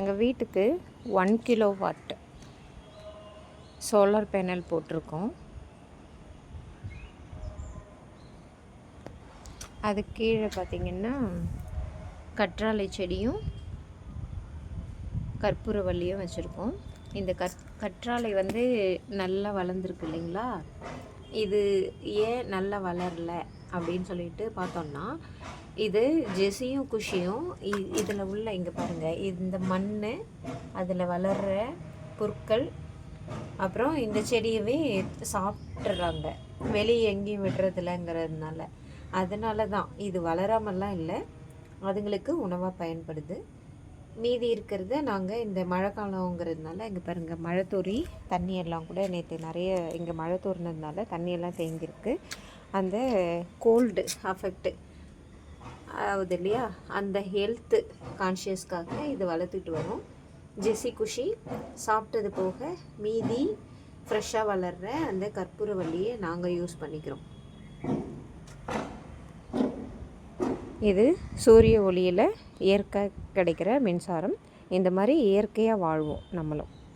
எங்கள் வீட்டுக்கு one kilo watt solar panel போட்டிருக்கோம். அது கீழே பார்த்தீங்கன்னா கற்றாழை செடியும் கற்பூரவல்லியும் வச்சுருக்கோம். இந்த கற் கற்றாழை வந்து நல்லா வளர்ந்துருக்கு இல்லைங்களா? இது ஏன் நல்லா வளரல? அப்படின்னு சொல்லிட்டு பார்த்தோம்னா இது ஜெஸியும் குஷியும் இதில் உள்ள இங்கே பாருங்கள் இந்த மண் அதில் வளர்கிற பொருட்கள் அப்புறம் இந்த செடியவே சாப்பிட்றாங்க வெளியே எங்கேயும் விடுறதில்லங்கிறதுனால. அதனால தான் இது வளராமல்லாம் இல்லை அதுங்களுக்கு உணவாக பயன்படுது. மீதி இருக்கிறத நாங்கள் இந்த மழை காலங்கிறதுனால இங்கே பாருங்கள் மழை தூரி தண்ணியெல்லாம் கூட நேற்று நிறைய இங்கே மழை தூர்னதுனால தண்ணியெல்லாம் தேங்கியிருக்கு. அந்த கோல்டு அஃபெக்ட்டு ஆகுது இல்லையா? அந்த ஹெல்த்து கான்ஷியஸ்க்காக இது வளர்த்துட்டு வரோம். ஜெசி குஷி சாப்பிட்டது போக மீதி ஃப்ரெஷ்ஷாக வளர்கிற அந்த கற்பூரவல்லியை நாங்கள் யூஸ் பண்ணிக்கிறோம். இது சூரிய ஒளியில் இயற்கை கிடைக்கிற மின்சாரம். இந்த மாதிரி இயற்கையாக வாழ்வோம் நம்மளும்.